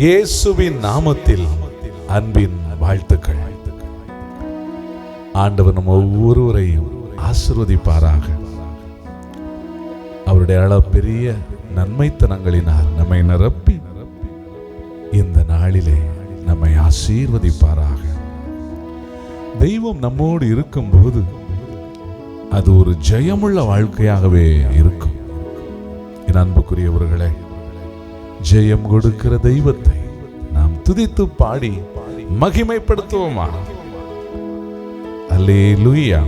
இயேசுவின் நாமத்தில் அன்பின் வாழ்த்துக்கள். ஆண்டவர் நம்ம ஒவ்வொருவரையும் ஆசிர்வதிப்பாராக. அவருடைய அளப்பெரிய நன்மைத்தனங்களினால் நம்மை நிரப்பி இந்த நாளிலே நம்மை ஆசீர்வதிப்பாராக. தெய்வம் நம்மோடு இருக்கும்போது அது ஒரு ஜெயமுள்ள வாழ்க்கையாகவே இருக்கும். என் அன்புக்குரியவர்களே ஜெயம் கொடுக்கிற தெய்வத்தை நாம் துதித்து பாடி மகிமைப்படுத்துவோமா? அல்லேலூயா.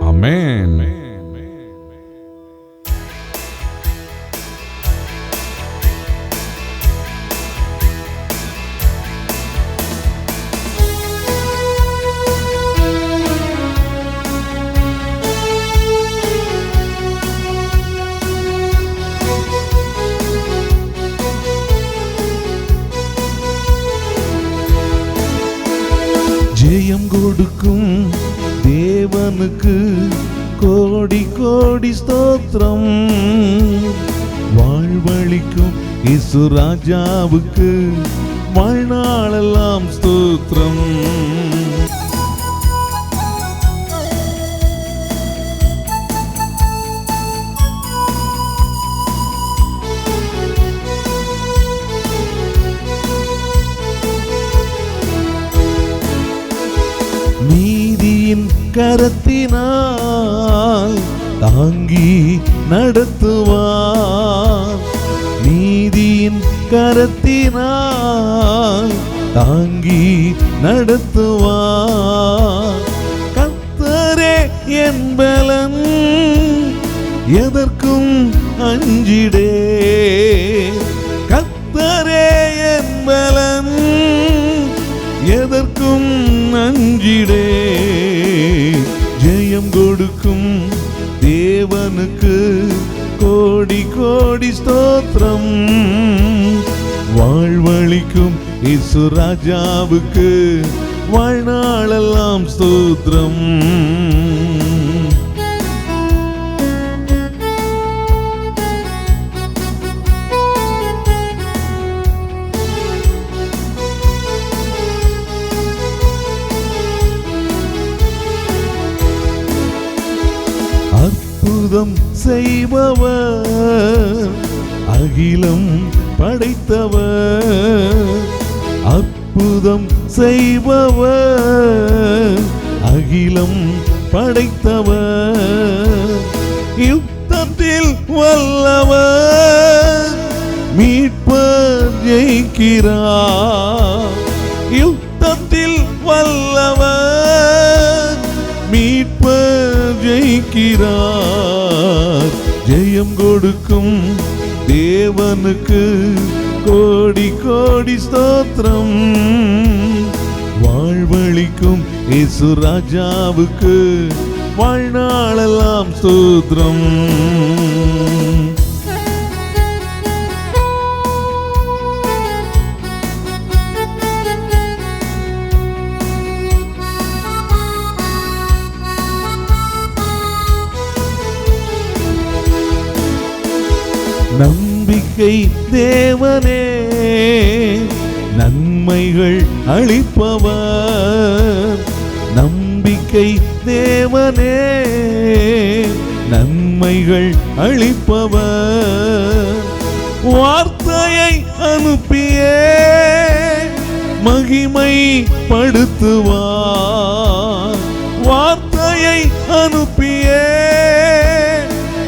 ஆமென். அமேன் இசு ராஜாவுக்கு வாழ்நாளெல்லாம் ஸ்தோத்திரம். நீதியின் கரத்தினால் தாங்கி நடத்துவார். நீதியின் கரத்தினால் தாங்கி நடத்துவார். கத்தரே என்பலன் எதற்கும் அஞ்சிடே. கத்தரே என்பலன் எதற்கும் அஞ்சிடே. ஜெயம் கொடுக்கும் தேவனுக்கு கோடி கோடி ஸ்தோத்திரம். இயேசு ராஜாவுக்கு வாழ்நாளெல்லாம் ஸ்தோத்திரம். அற்புதம் செய்பவர் அகிலம் படைத்தவர். அற்புதம் செய்பவர் அகிலம் படைத்தவர் யுத்தத்தில் வல்லவர் மீட்பர் ஜெயிக்கிறார். யுத்தத்தில் வல்லவர் மீட்பர் ஜெயிக்கிறார். ஜெயம் கொடுக்கும் தேவனுக்கு கோடி கோடி ஸ்தோத்திரம். வாழ்வழிக்கும் இசு ராஜாவுக்கு வாழ்நாளெல்லாம் ஸ்தோத்திரம். நம்பிக்கை தேவனே நன்மைகள் அளிப்பவர். நம்பிக்கை தேவனே நன்மைகள் அளிப்பவர். வார்த்தையை அனுப்பியே மகிமை படுத்துவார். வார்த்தையை அனுப்பியே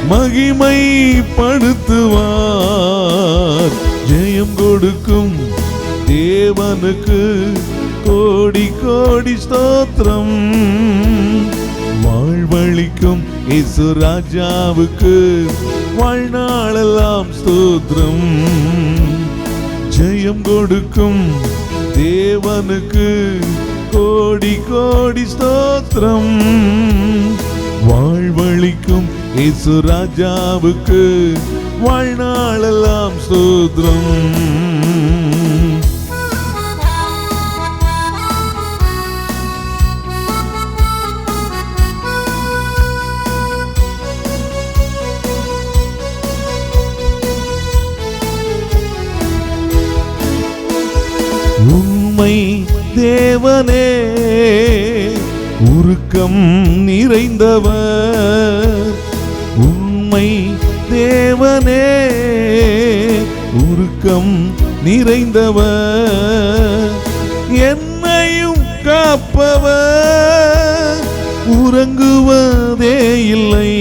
மகிமை படுத்துவார். ஜெயம் கொடுக்கும் தேவனுக்கு கோடி கோடி ஸ்தோத்திரம் வாழ்வழிக்கும் இசு ராஜாவுக்கு வாழ்நாளெல்லாம் ஸ்தோத்திரம் ஜெயம் கொடுக்கும் தேவனுக்கு கோடி கோடி ஸ்தோத்திரம் வாழ்வழிக்கும் இயேசு ராஜாவுக்கு வாழ்நாளெல்லாம் ஸ்தோத்திரம். உண்மை தேவனே உருக்கம் நிறைந்தவர். உண்மை தேவனே. உருக்கம் நிறைந்தவர் என்னையும் காப்பவர். உறங்குவதே இல்லை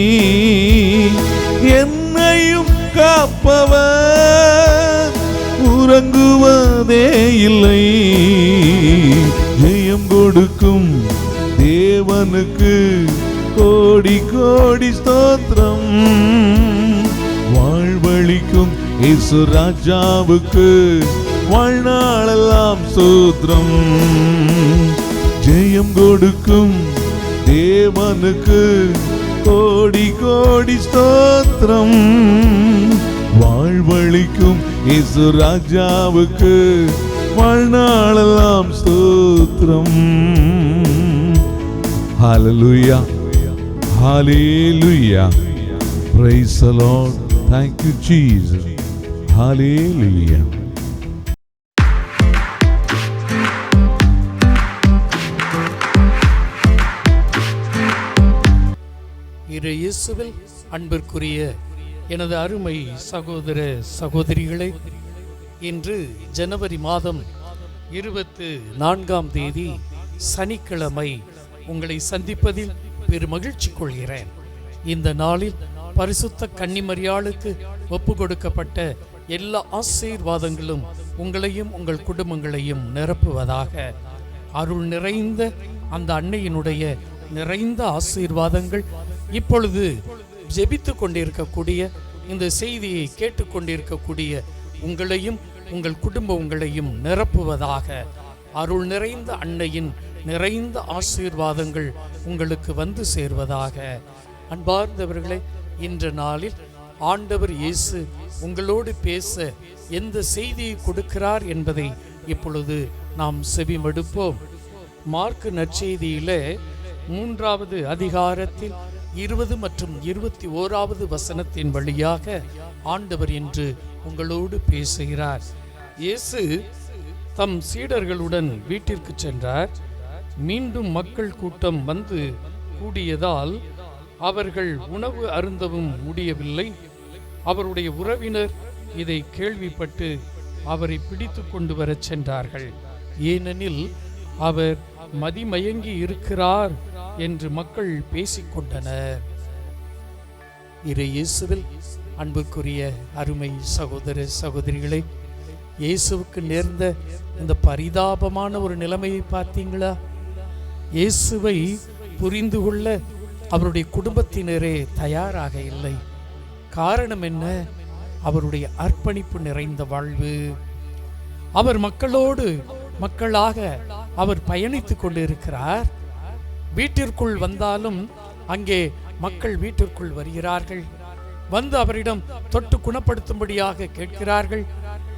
என்னையும் காப்பவர். உறங்குவதே இல்லை. இயேசு ராஜாவுக்கு வாழ்நாளெல்லாம் சூத்திரம். ஜெயம் கொடுக்கும் தேவனுக்கு கோடி கோடி ஸ்தோத்திரம். வாழ்வழிக்கும் இயேசு ராஜாவுக்கு வாழ்நாளெல்லாம் ஸ்தோத்திரம் ஹalleluya hallelujah. Praise the lord. Thank you jesus. Hallelujah. இரு இயேசுவில் அன்பிற்குரிய எனது அருமை சகோதர சகோதரிகளே இன்று ஜனவரி மாதம் இருபத்து நான்காம் தேதி சனிக்கிழமை உங்களை சந்திப்பதில் பெருமகிழ்ச்சி கொள்கிறேன். இந்த நாளில் பரிசுத்த கன்னிமரியாளுக்கு ஒப்பு கொடுக்கப்பட்ட எல்லா ஆசீர்வாதங்களும் உங்களையும் உங்கள் குடும்பங்களையும் நிரப்புவதாக. அருள் நிறைந்த அந்த அன்னையினுடைய நிறைந்த ஆசீர்வாதங்கள் இப்பொழுது ஜெபித்து கொண்டிருக்கக்கூடிய இந்த செய்தியை கேட்டுக்கொண்டிருக்கக்கூடிய உங்களையும் உங்கள் குடும்பங்களையும் நிரப்புவதாக. அருள் நிறைந்த அன்னையின் நிறைந்த ஆசீர்வாதங்கள் உங்களுக்கு வந்து சேர்வதாக. அன்பார்ந்தவர்களே இன்ற நாளில் ஆண்டவர் இயேசு உங்களோடு பேச எந்த செய்தியை கொடுக்கிறார் என்பதை இப்பொழுது நாம் செவிமடுப்போம். மார்க்கு நற்செய்தியில மூன்றாவது அதிகாரத்தில் இருபது மற்றும் இருபத்தி ஓராவது வசனத்தின் வழியாக ஆண்டவர் என்று உங்களோடு பேசுகிறார். இயேசு தம் சீடர்களுடன் வீட்டிற்கு சென்றார். மீண்டும் மக்கள் கூட்டம் வந்து கூடியதால் அவர்கள் உணவு அருந்தவும் முடியவில்லை. அவருடைய உறவினர் இதை கேள்விப்பட்டு அவரை பிடித்து கொண்டு வரச் சென்றார்கள். ஏனெனில் அவர் மதிமயங்கி இருக்கிறார் என்று மக்கள் பேசிக்கொண்டனர் இரு இயேசுவில் அன்புக்குரிய அருமை சகோதர சகோதரிகளை இயேசுவுக்கு நேர்ந்த இந்த பரிதாபமான ஒரு நிலைமையை பார்த்தீங்களா? இயேசுவை புரிந்து கொள்ள அவருடைய குடும்பத்தினரே தயாராக இல்லை. காரணம் என்ன? அவருடைய அர்ப்பணிப்பு நிறைந்த வாழ்வு. அவர் மக்களோடு மக்களாக அவர் பயணித்துக் கொண்டிருக்கிறார். வீட்டிற்குள் வந்தாலும் அங்கே மக்கள் வீட்டிற்குள் வருகிறார்கள். வந்து அவரிடம் தொட்டு குணப்படுத்தும்படியாக கேட்கிறார்கள்.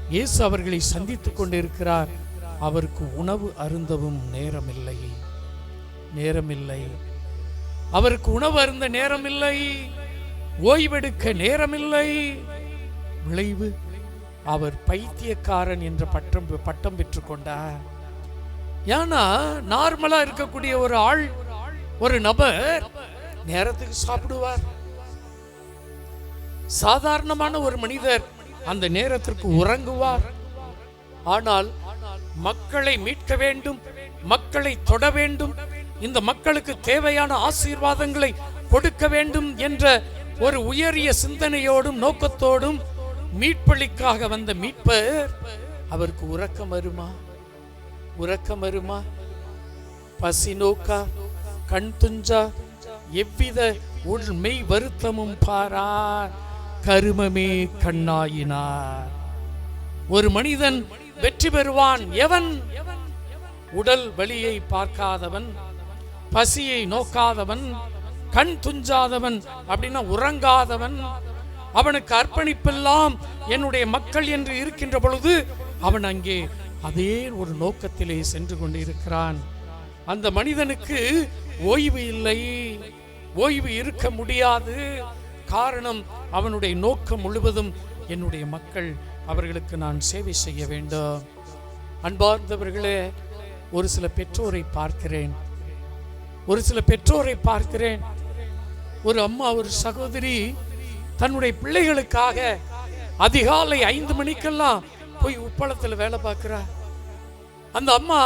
இயேசு அவர்களை சந்தித்துக் கொண்டிருக்கிறார். அவருக்கு உணவு அருந்தவும் நேரமில்லை. நேரமில்லை. அவருக்கு உணவு அருந்த நேரமில்லை. ஓய்வெடுக்க நேரமில்லை. விளைவு அவர் பைத்தியக்காரன் என்ற பட்டம் பட்டம் பெற்றுக்கொண்டார் ஏன்னா நார்மலா இருக்கக்கூடிய ஒரு ஆள் ஒரு நபர் நேரத்துக்கு சாப்பிடுவார். சாதாரணமான ஒரு மனிதர் அந்த நேரத்திற்கு உறங்குவார். ஆனால் மக்களை மீட்க வேண்டும் மக்களை தொட வேண்டும் இந்த மக்களுக்கு தேவையான ஆசீர்வாதங்களை கொடுக்க வேண்டும் என்ற ஒரு உயரிய சிந்தனையோடும் நோக்கத்தோடும் மீட்பளிக்காக வந்த மீட்பர் அவருக்கு உறக்கம் வருமா? உறக்கம் வருமா? பசி நோக்கா? கண் துஞ்சா? எவ்வித உள் மெய் வருத்தமும் பாரார்? கருமமே கண்ணாயினார். ஒரு மனிதன் வெற்றி பெறுவான் எவன்? உடல் வலியை பார்க்காதவன் பசியை நோக்காதவன் கண் துஞ்சாதவன் அப்படின்னா உறங்காதவன். அவனுக்கு அர்ப்பணிப்பெல்லாம் என்னுடைய மக்கள் என்று இருக்கின்ற பொழுது அவன் அங்கே அதே ஒரு நோக்கத்திலே சென்று கொண்டிருக்கிறான். அந்த மனிதனுக்கு ஓய்வு இல்லை. ஓய்வு இருக்க முடியாது. காரணம் அவனுடைய நோக்கம் முழுவதும் என்னுடைய மக்கள் அவர்களுக்கு நான் சேவை செய்ய வேண்டும். அன்பார்ந்தவர்களே ஒரு சில பெற்றோரை பார்க்கிறேன். ஒரு சில பெற்றோரை பார்க்கிறேன். ஒரு அம்மா ஒரு சகோதரி தன்னுடைய பிள்ளைகளுக்காக அதிகாலை ஐந்து மணிக்கெல்லாம் போய் உப்பளத்தில் வேலை பார்க்கிறா. அந்த அம்மா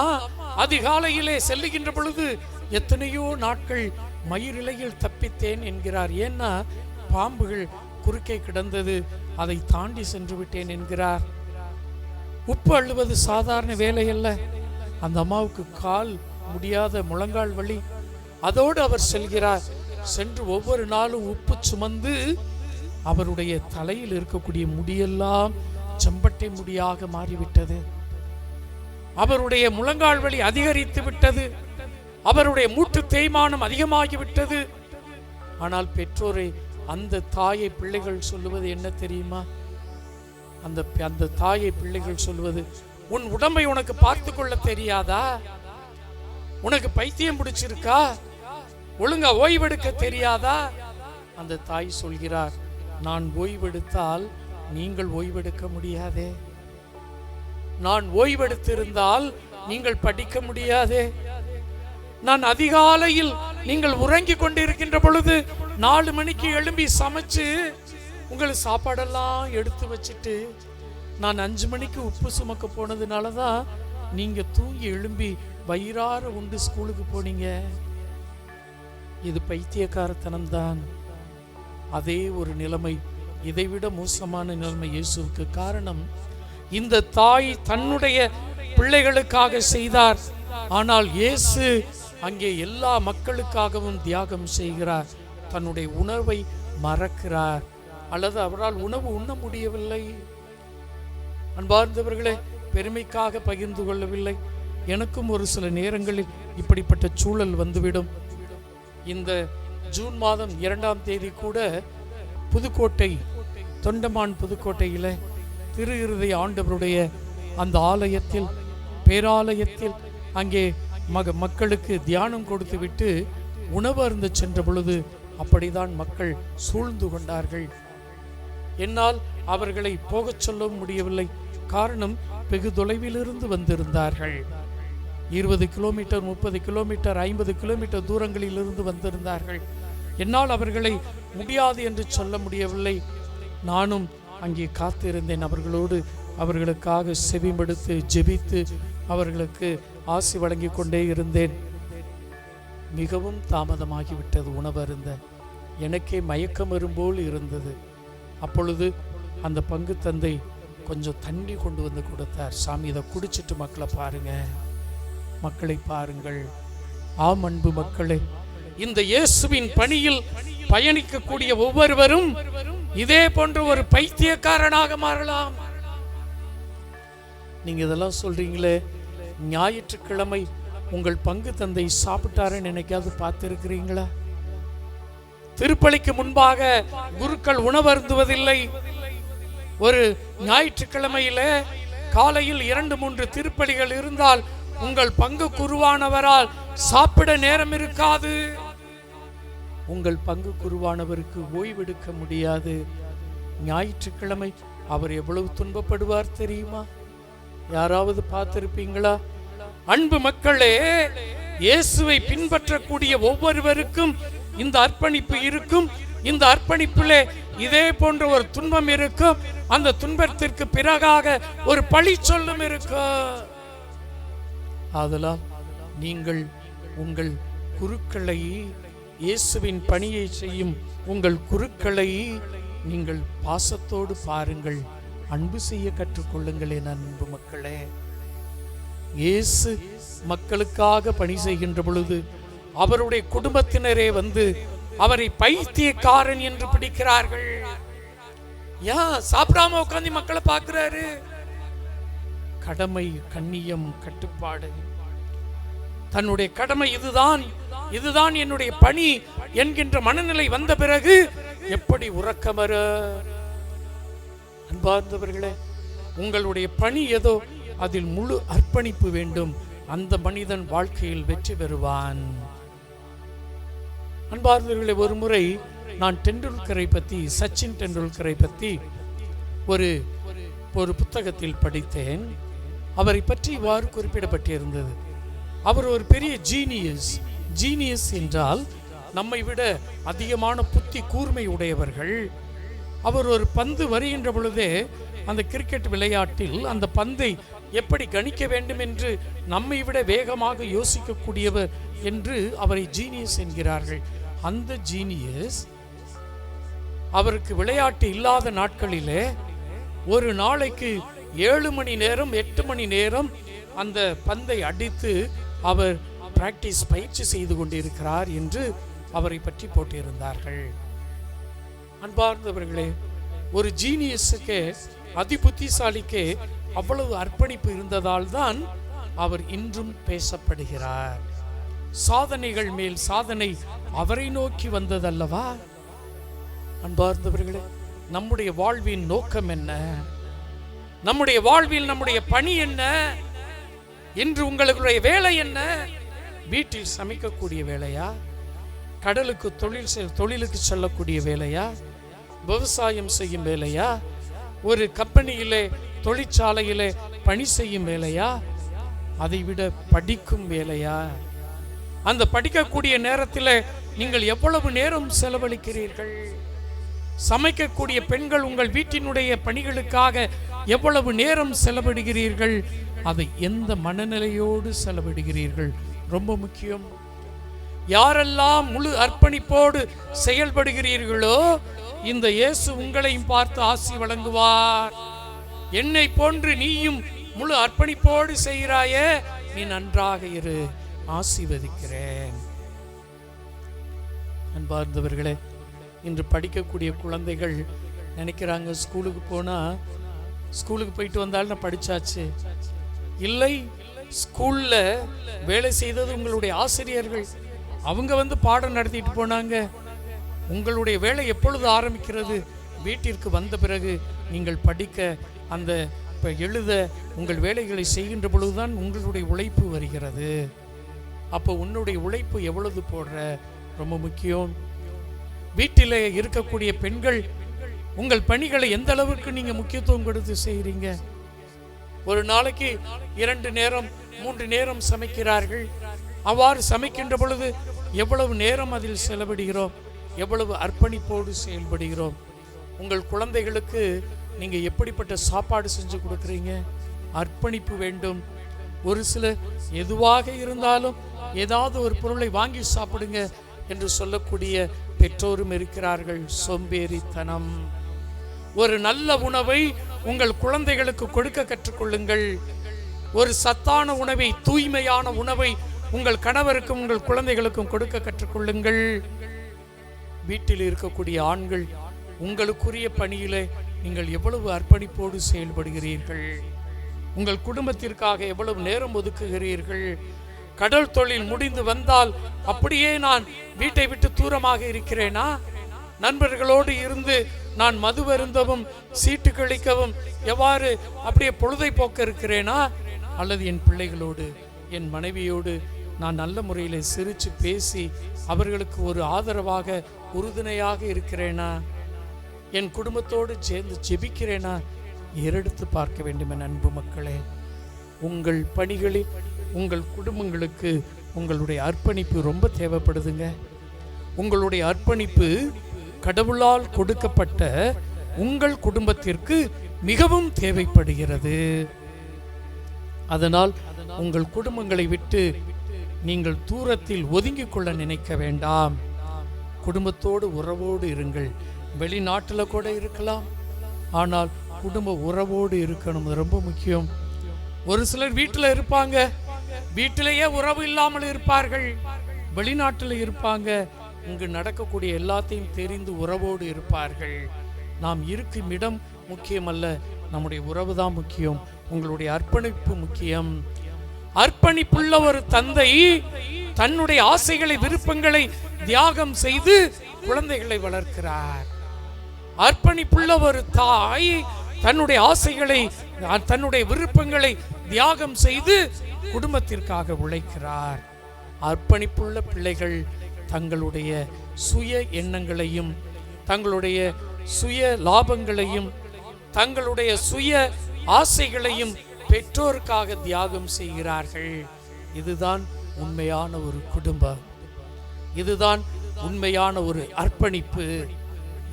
அதிகாலையிலே செல்லுகின்ற பொழுது எத்தனையோ நாட்கள் மயிரிலையில் தப்பித்தேன் என்கிறார். ஏன்னா பாம்புகள் குறுக்கே கிடந்தது அதை தாண்டி சென்று விட்டேன் என்கிறார். உப்பு அள்ளுவது சாதாரண வேலை அல்ல. அந்த அம்மாவுக்கு கால் முடியாத முழங்கால் வழி அதோடு அவர் செல்கிறார். சென்று ஒவ்வொரு நாளும் உப்பு சுமந்து அவருடைய தலையில் இருக்கக்கூடிய முடியெல்லாம் செம்பட்டை முடியாக மாறிவிட்டது. அவருடைய முழங்கால் வலி அதிகரித்து விட்டது. அவருடைய மூட்டு தேய்மானம் அதிகமாகிவிட்டது ஆனால் பெற்றோரை அந்த தாயை பிள்ளைகள் சொல்லுவது என்ன தெரியுமா? அந்த அந்த தாயை பிள்ளைகள் சொல்வது உன் உடம்பை உனக்கு பார்த்து கொள்ள தெரியாதா? உனக்கு பைத்தியம் பிடிச்சிருக்கா? ஒழுங்கா ஓய்வெடுக்க தெரியாதா? அந்த தாய் சொல்கிறார் நான் ஓய்வெடுத்தால் நீங்கள் ஓய்வெடுக்க முடியாதே. நான் ஓய்வெடுத்திருந்தால் நீங்கள் படிக்க முடியாதே. நான் அதிகாலையில் நீங்கள் உறங்கிக் கொண்டிருக்கின்ற பொழுது நாலு மணிக்கு எழும்பி சமைச்சு உங்களுக்கு சாப்பாடெல்லாம் எடுத்து வச்சுட்டு நான் அஞ்சு மணிக்கு உப்பு சுமக்க போனதுனால தான் நீங்கள் தூங்கி எழும்பி வயிறார உண்டு ஸ்கூலுக்கு போனீங்க. இது பைத்தியக்காரத்தனம்தான். அதே ஒரு நிலைமை இதைவிட மோசமான நிலைமை இயேசுவுக்கு காரணம் இந்த தாய் தன்னுடைய பிள்ளைகளுக்காக செய்தார். ஆனால் இயேசு அங்கே எல்லா மக்களுக்காகவும் தியாகம் செய்கிறார். தன்னுடைய உணர்வை மறக்கிறார். அல்லது அவரால் உணவு உண்ண முடியவில்லை. அன்பார்ந்தவர்களே பெருமைக்காக பகிர்ந்து கொள்ளவில்லை. எனக்கும் ஒரு சில நேரங்களில் இப்படிப்பட்ட சூழல் வந்துவிடும். இந்த ஜூன் மாதம் இரண்டாம் தேதி கூட புதுக்கோட்டை தொண்டமான் புதுக்கோட்டையில் திரு இருதய ஆண்டவருடைய அந்த ஆலயத்தில் பேராலயத்தில் அங்கே மக மக்களுக்கு தியானம் கொடுத்துவிட்டு உணவு அருந்து சென்ற பொழுது அப்படிதான் மக்கள் சூழ்ந்து கொண்டார்கள். என்னால் அவர்களை போகச் சொல்லவும் முடியவில்லை. காரணம் வெகு தொலைவிலிருந்து வந்திருந்தார்கள். இருபது கிலோமீட்டர் முப்பது கிலோமீட்டர் ஐம்பது கிலோமீட்டர் தூரங்களிலிருந்து வந்திருந்தார்கள். என்னால் அவர்களை முடியாது என்று சொல்ல முடியவில்லை. நானும் அங்கே காத்திருந்தேன். அவர்களோடு அவர்களுக்காக செவிமடுத்து ஜெபித்து அவர்களுக்கு ஆசி வழங்கி கொண்டே இருந்தேன். மிகவும் தாமதமாகிவிட்டது உணவருந்த எனக்கே மயக்கம் வரும்போல் இருந்தது. அப்பொழுது அந்த பங்கு தந்தை கொஞ்சம் தண்ணி கொண்டு வந்து கொடுத்தார். சாமி இதை குடிச்சிட்டு மக்களை பாருங்கள் மக்களை பாருங்கள். ஆம் அன்பு மக்களே இந்த இயேசுவின் பணியில் பயணிக்கக்கூடிய ஒவ்வொருவரும் இதே போன்ற ஒரு பைத்தியக்காரனாக மாறலாம். நீங்க இதெல்லாம் சொல்றீங்களே ஞாயிற்றுக்கிழமை உங்கள் பங்கு தந்தை சாப்பிட்டாருன்னு என்னைக்காவது பார்த்திருக்கிறீங்களா? திருப்பலிக்கு முன்பாக குருக்கள் உணவருந்துவதில்லை. ஒரு ஞாயிற்றுக்கிழமையில காலையில் இரண்டு மூன்று திருப்பலிகள் இருந்தால் உங்கள் பங்கு குருவானவரால் சாப்பிட நேரம் இருக்காது. உங்கள் பங்கு குருவானவருக்கு ஓய்வெடுக்க முடியாது. ஞாயிற்றுக்கிழமை அவர் எவ்வளவு துன்பப்படுவார் தெரியுமா? யாராவது பார்த்திருப்பீங்களா? அன்பு மக்களே இயேசுவை பின்பற்றக்கூடிய ஒவ்வொருவருக்கும் இந்த அர்ப்பணிப்பு இருக்கும். இந்த அர்ப்பணிப்பிலே இதே போன்ற ஒரு துன்பம் இருக்கும். அந்த துன்பத்திற்கு பிறகாக ஒரு பழி சொல்லும் இருக்கும். ஆதலால் நீங்கள் உங்கள் குருக்களை இயேசுவின் பணியை செய்யும் உங்கள் குருக்களை நீங்கள் பாசத்தோடு பாருங்கள். அன்பு செய்ய கற்றுக்கொள்ளுங்கள் என் அன்பு மக்களே. இயேசு மக்களுக்காக பணி செய்கின்ற பொழுது அவருடைய குடும்பத்தினரே வந்து அவரை பைத்தியக்காரன் என்று பிடிக்கிறார்கள். ஏன் சாப்பிடாம உட்காந்து மக்களை பார்க்கிறாரு. கடமை கண்ணியம் கட்டுப்பாடு. தன்னுடைய கடமை இதுதான். இதுதான் என்னுடைய பணி என்கின்ற மனநிலை வந்த பிறகு எப்படி உறக்கமர? அன்பார்ந்தவர்களே உங்களுடைய பணி ஏதோ அதில் முழு அர்ப்பணிப்பு வேண்டும். அந்த மனிதன் வாழ்க்கையில் வெற்றி பெறுவான். அன்பார்ந்தவர்களே ஒரு முறை நான் டெண்டுல்கரை பற்றி சச்சின் டெண்டுல்கரை பற்றி ஒரு ஒரு புத்தகத்தில் படித்தேன். அவரை பற்றி இவ்வாறு குறிப்பிடப்பட்டிருந்தது. அவர் ஒரு பெரிய ஜீனியஸ் ஜீனியஸ் என்றால் நம்மை விட அதிகமான புத்தி கூர்மை உடையவர்கள். அவர் ஒரு பந்து வருகின்ற பொழுதே அந்த கிரிக்கெட் விளையாட்டில் அந்த பந்தை எப்படி கணிக்க வேண்டும் என்று நம்மை விட வேகமாக யோசிக்கக்கூடியவர் என்று அவரை ஜீனியஸ் என்கிறார்கள். அந்த ஜீனியஸ் அவருக்கு விளையாட்டு இல்லாத நாட்களிலே ஒரு நாளைக்கு ஏழு மணி நேரம் எட்டு மணி நேரம் அந்த பந்தை அடித்து அவர் பிராக்டிஸ் பயிற்சி செய்து கொண்டிருக்கிறார் என்று அவரை பற்றி போட்டிருந்தார்கள். அன்பார்ந்தவர்களே ஒரு ஜீனியஸுக்கு அதிபுத்திசாலிக்கு அவ்வளவு அர்ப்பணிப்பு இருந்ததால் தான் அவர் இன்றும் பேசப்படுகிறார். சாதனைகள் மேல் சாதனை அவரை நோக்கி வந்ததல்லவா? அன்பார்ந்தவர்களே நம்முடைய வாழ்வின் நோக்கம் என்ன? நம்முடைய வாழ்வில் நம்முடைய பணி என்ன? இன்று உங்களுடைய வேலை என்ன? வீட்டில் சமைக்கக்கூடிய வேலையா? கடலுக்கு தொழில் செல் தொழிலுக்கு செல்லக்கூடிய வேலையா? விவசாயம் செய்யும் வேலையா? ஒரு கம்பெனியிலே தொழிற்சாலையிலே பணி செய்யும் வேலையா? அதை விட படிக்கும் வேலையா? அந்த படிக்கக்கூடிய நேரத்தில் நீங்கள் எவ்வளவு நேரம் செலவழிக்கிறீர்கள்? சமைக்கக்கூடிய பெண்கள் உங்கள் வீட்டினுடைய பணிகளுக்காக எவ்வளவு நேரம் செலவிடுகிறீர்கள்? அதை எந்த மனநிலையோடு செலவிடுகிறீர்கள்? ரொம்ப முக்கியம். யாரெல்லாம் முழு அர்ப்பணிப்போடு செயல்படுகிறீர்களோ இந்த இயேசு உங்களையும் பார்த்து ஆசி வழங்குவார். என்னை போன்று நீயும் முழு அர்ப்பணிப்போடு செய்கிறாயே நீ நன்றாக இரு. ஆசிர்வதிக்கிறேன். அன்பார்ந்தவர்களே இன்று படிக்கக்கூடிய குழந்தைகள் நினைக்கிறாங்க ஸ்கூலுக்கு போனால் ஸ்கூலுக்கு போயிட்டு வந்தாலும் நான் படிச்சாச்சு. இல்லை ஸ்கூல்ல வேலை செய்தது உங்களுடைய ஆசிரியர்கள். அவங்க வந்து பாடம் நடத்திட்டு போனாங்க. உங்களுடைய வேலை எப்பொழுது ஆரம்பிக்கிறது? வீட்டிற்கு வந்த பிறகு நீங்கள் படிக்க அந்த இப்போ எழுத உங்கள் வேலைகளை செய்கின்ற பொழுதுதான் உங்களுடைய உழைப்பு வருகிறது. அப்போ உன்னுடைய உழைப்பு எவ்வளவு போடுற? ரொம்ப முக்கியம். வீட்டிலே இருக்கக்கூடிய பெண்கள் உங்கள் பணிகளை எந்த அளவுக்கு நீங்க முக்கியத்துவம் கொடுத்து செய்கிறீங்க ஒரு நாளைக்கு இரண்டு நேரம் மூன்று நேரம் சமைக்கிறார்கள். அவ்வாறு சமைக்கின்ற பொழுது எவ்வளவு நேரம் அதில் செலவிடுகிறோம்? எவ்வளவு அர்ப்பணிப்போடு செயல்படுகிறோம்? உங்கள் குழந்தைகளுக்கு நீங்கள் எப்படிப்பட்ட சாப்பாடு செஞ்சு கொடுக்குறீங்க? அர்ப்பணிப்பு வேண்டும். ஒரு சில எதுவாக இருந்தாலும் ஏதாவது ஒரு பொருளை வாங்கி சாப்பிடுங்க என்று சொல்லக்கூடிய பெற்றோரும் இருக்கிறார்கள். சோம்பேறித்தனம். ஒரு நல்ல உணவை உங்கள் குழந்தைகளுக்கு கொடுக்க கற்றுக்கொள்ளுங்கள். ஒரு சத்தான உணவை தூய்மையான உணவை உங்கள் கணவருக்கும் உங்கள் குழந்தைகளுக்கும் கொடுக்க கற்றுக்கொள்ளுங்கள். வீட்டில் இருக்கக்கூடிய ஆண்கள் உங்களுக்குரிய பணியிலே நீங்கள் எவ்வளவு அர்ப்பணிப்போடு செயல்படுகிறீர்கள்? உங்கள் குடும்பத்திற்காக எவ்வளவு நேரம் ஒதுக்குகிறீர்கள்? கடல் தொழில் முடிந்து வந்தால் அப்படியே நான் வீட்டை விட்டு தூரமாக இருக்கிறேனா? நண்பர்களோடு இருந்து நான் மது வருந்தவும் சீட்டு கழிக்கவும் எவ்வாறு அப்படியே பொழுதை போக்க இருக்கிறேனா? அல்லது என் பிள்ளைகளோடு என் மனைவியோடு நான் நல்ல முறையில் சிரித்து பேசி அவர்களுக்கு ஒரு ஆதரவாக உறுதுணையாக இருக்கிறேனா? என் குடும்பத்தோடு சேர்ந்து ஜெபிக்கிறேனா? எரெடுத்து பார்க்க வேண்டும் என் அன்பு மக்களே. உங்கள் பணிகளில் உங்கள் குடும்பங்களுக்கு உங்களுடைய அர்ப்பணிப்பு ரொம்ப தேவைப்படுதுங்க. உங்களுடைய அர்ப்பணிப்பு கடவுளால் கொடுக்கப்பட்ட உங்கள் குடும்பத்திற்கு மிகவும் தேவைப்படுகிறது. அதனால் உங்கள் குடும்பங்களை விட்டு நீங்கள் தூரத்தில் ஒதுங்கிக் கொள்ள நினைக்க வேண்டாம். குடும்பத்தோடு உறவோடு இருங்கள். வெளிநாட்டில் கூட இருக்கலாம். ஆனால் குடும்ப உறவோடு இருக்கணும் ரொம்ப முக்கியம். ஒரு சிலர் வீட்டில் இருப்பாங்க. வீட்டிலேயே உறவு இல்லாமல் இருப்பார்கள். வெளிநாட்டில் இருப்பாங்க. இங்கு நடக்கக்கூடிய எல்லாத்தையும் தெரிந்து உறவோடு இருப்பார்கள். நாம் இருக்கும் இடம் முக்கியமல்ல. நம்முடைய உறவு தான் முக்கியம். உங்களுடைய அர்ப்பணிப்பு முக்கியம். அர்ப்பணிப்புள்ள ஒரு தந்தை தன்னுடைய ஆசைகளை விருப்பங்களை தியாகம் செய்து குழந்தைகளை வளர்க்கிறார். அர்ப்பணிப்புள்ள ஒரு தாய் தன்னுடைய ஆசைகளை தன்னுடைய விருப்பங்களை தியாகம் செய்து குடும்பத்திற்காக உழைக்கிறார். அர்ப்பணிப்புள்ள பிள்ளைகள் தங்களுடைய சுய எண்ணங்களையும் தங்களுடைய சுய லாபங்களையும் தங்களுடைய சுய ஆசைகளையும் பெற்றோருக்காக தியாகம் செய்கிறார்கள். இதுதான் உண்மையான ஒரு குடும்பம். இதுதான் உண்மையான ஒரு அர்ப்பணிப்பு.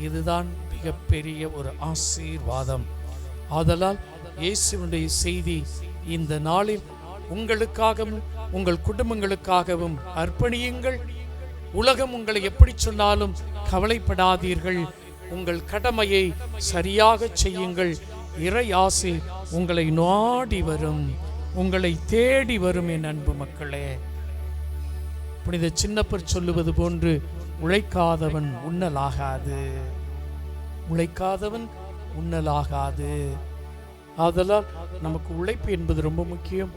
இதுதான் மிகப்பெரிய ஒரு ஆசீர்வாதம். ஆதலால் இயேசுவினுடைய செய்தி இந்த நாளில் உங்களுக்காகவும் உங்கள் குடும்பங்களுக்காகவும் அர்ப்பணியுங்கள். உலகம் உங்களை எப்படி சொன்னாலும் கவலைப்படாதீர்கள். உங்கள் கடமையை சரியாக செய்யுங்கள். இறை உங்களை நாடி வரும். உங்களை தேடி வரும் என் அன்பு மக்களே. புனித சின்னப்பர் சொல்லுவது போன்று உழைக்காதவன் உண்ணலாகாது. உழைக்காதவன் உண்ணலாகாது. ஆதலால் நமக்கு உழைப்பு என்பது ரொம்ப முக்கியம்.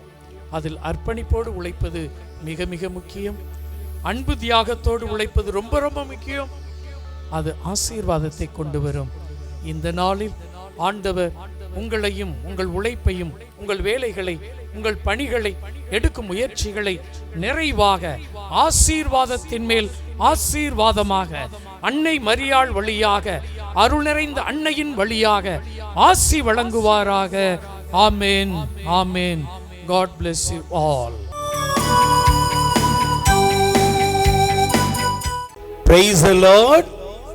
அதில் அர்ப்பணிப்போடு உழைப்பது மிக மிக முக்கியம். அன்பு தியாகத்தோடு உழைப்பது ரொம்ப ரொம்ப முக்கியம். அது ஆசீர்வாதத்தை கொண்டு வரும். இந்த நாளில் ஆண்டவர் உங்களையும் உங்கள் உழைப்பையும் உங்கள் வேலைகளை உங்கள் பணிகளை எடுக்கும் முயற்சிகளை நிறைவாக ஆசீர்வாதத்தின் மேல் ஆசீர்வாதமாக அன்னை மரியாள் வழியாக அருள் நிறைந்த அன்னையின் வழியாக ஆசி வழங்குவாராக. ஆமேன் ஆமேன். காட் பிளஸ் யூ ஆல்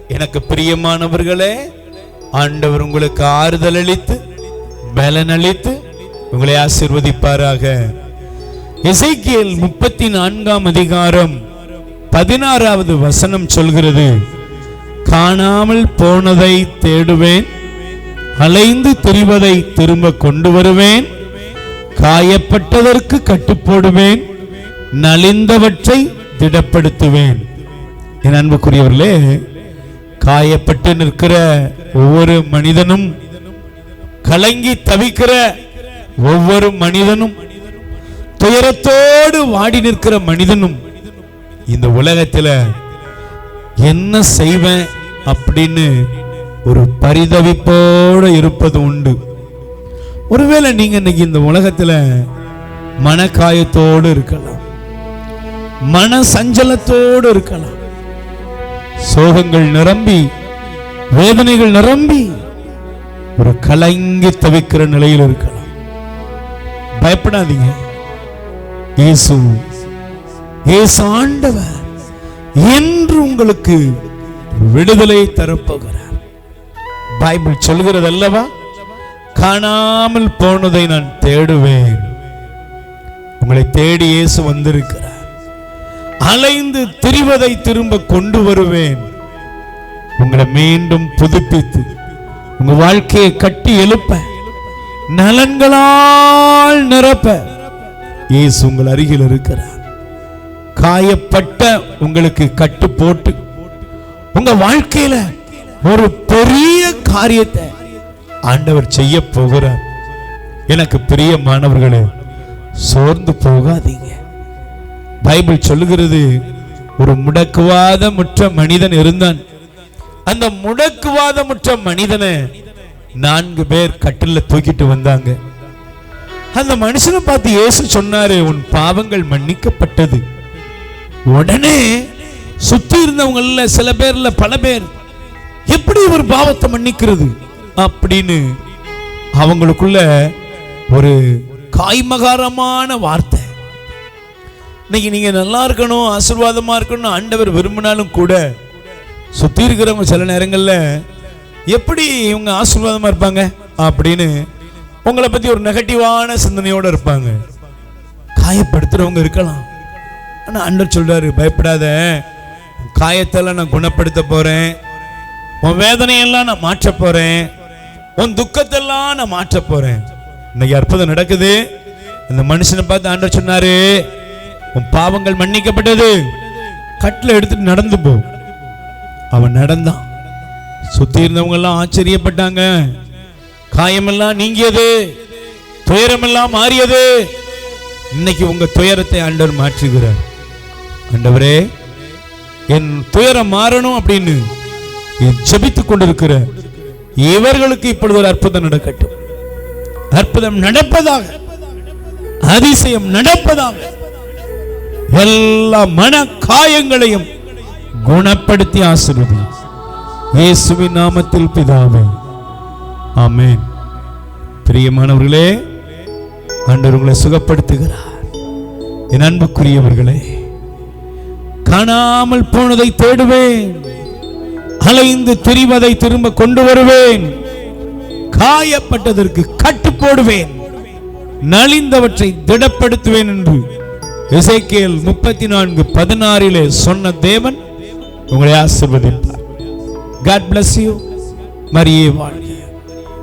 எனக்கு பிரியமானவர்களே ஆண்டவர் உங்களுக்கு ஆறுதல் அளித்து பலன் அளித்து உங்களை ஆசிர்வதிப்பாராக. இசைக்கியல் முப்பத்தி நான்காம் அதிகாரம் பதினாறாவது வசனம் சொல்கிறது காணாமல் போனதை தேடுவேன் அலைந்து திரிவதை திரும்ப கொண்டு வருவேன் காயப்பட்டதற்கு கட்டுப்போடுவேன் நலிந்தவற்றை திடப்படுத்துவேன். என் அன்புக்குரியவர்களே காயப்பட்டு நிற்கிற ஒவ்வொரு மனிதனும் கலங்கி தவிக்கிற ஒவ்வொரு மனிதனும் துயரத்தோடு வாடி நிற்கிற மனிதனும் இந்த உலகத்துல என்ன செய்வேன் அப்படின்னு ஒரு பரிதவிப்போடு இருப்பது உண்டு. ஒருவேளை நீங்க இன்னைக்கு இந்த உலகத்துல மனக்காயத்தோடு இருக்கலாம் மன சஞ்சலத்தோடு இருக்கலாம் சோகங்கள் நிரம்பி வேதனைகள் நிரம்பி ஒரு கலங்கி தவிக்கிற நிலையில் இருக்கலாம். பயப்படாதீங்க. இயேசு இயேசு ஆண்டவர் என்று உங்களுக்கு விடுதலை தரப்போகிறார். பைபிள் சொல்கிறது அல்லவா காணாமல் போனதை நான் தேடுவேன். உங்களை தேடி இயேசு வந்திருக்கிறார். அலைந்து திரிவதை திரும்ப கொண்டு வருவேன். உங்களை மீண்டும் புதுப்பித்து உங்க வாழ்க்கையை கட்டி எழுப்ப நலன்களால் நிரப்ப இயேசு உங்கள் அருகில் இருக்கிறார். காயப்பட்ட உங்களுக்கு கட்டு போட்டு உங்க வாழ்க்கையில ஒரு பெரிய காரியத்தை ஆண்டவர் செய்ய போகிறார். எனக்கு பிரியமானவர்களே சோர்ந்து போகாதீங்க. பைபிள் சொல்லுகிறது ஒரு முடக்குவாத முற்ற மனிதன் இருந்தான். அந்த முடக்குவாத முற்ற மனிதனை நான்கு பேர் கட்டில தூக்கிட்டு வந்தாங்க. அந்த மனுஷனை பார்த்து இயேசு சொன்னாரு உன் பாவங்கள் மன்னிக்கப்பட்டது. உடனே சுத்தி இருந்தவங்கள சில பேர்ல பல பேர் எப்படி ஒரு பாவத்தை மன்னிக்கிறது? அப்படின்னு அவங்களுக்குள்ள ஒரு காய்மகாரமான வார்த்தை. இன்னைக்கு நீங்க நல்லா இருக்கணும் ஆசீர்வாதமா இருக்கணும் ஆண்டவர் விரும்பினாலும் கூட சுத்தி இருக்கிறவங்க சில நேரங்களில் எப்படி இவங்க ஆசீர்வாதமா இருப்பாங்க அப்படின்னு உங்களை பத்தி ஒரு நெகட்டிவான சிந்தனையோட இருப்பாங்க. காயப்படுத்துறவங்க இருக்கலாம். ஆனா அண்டர் சொல்றாரு பயப்படாத. காயத்தெல்லாம் நான் குணப்படுத்த போறேன். உன் வேதனையெல்லாம் நான் மாற்ற போறேன். உன் துக்கத்தெல்லாம் நான் மாற்ற போறேன். இன்னைக்கு அற்புதம் நடக்குது. இந்த மனுஷனை பார்த்து அண்டர் சொன்னாரு உன் பாவங்கள் மன்னிக்கப்பட்டது. கட்டில் எடுத்துட்டு நடந்து போ. அவன் நடந்தான். சுத்தி இருந்தவங்க எல்லாம் ஆச்சரியப்பட்டாங்க. காயமெல்லாம் நீங்கியது. துயரமெல்லாம் மாறியது. இன்னைக்கு உங்க துயரத்தை ஆண்டவர் மாற்றுகிறார். ஆண்டவரே என் துயரம் மாறணும் அப்படின்னு ஜெபித்துக் கொண்டிருக்கிற இவர்களுக்கு இப்பொழுது ஒரு அற்புதம் நடக்கட்டும். அற்புதம் நடப்பதாக அதிசயம் நடப்பதாக எல்லா மன காயங்களையும் குணப்படுத்தி ஆசிர்வதி. இயேசுவின் நாமத்தில் பிதாவே. ஆமேன். பிரியமானவர்களே ஆண்டவர் உங்களை சுகப்படுத்துகிறார். என் அன்புக்குரியவர்களே காணாமல் போனதை தேடுவேன். அலைந்து திரிவதை திரும்ப கொண்டு வருவேன். காயப்பட்டதற்கு கட்டு போடுவேன். நலிந்தவற்றை திடப்படுத்துவேன் என்று இசைக்கேல் முப்பத்தி நான்கு பதினாறிலே சொன்ன தேவன் உங்களை ஆசிர்வதிப்பார். காட் பிளஸ் யூ மரியே வாழ்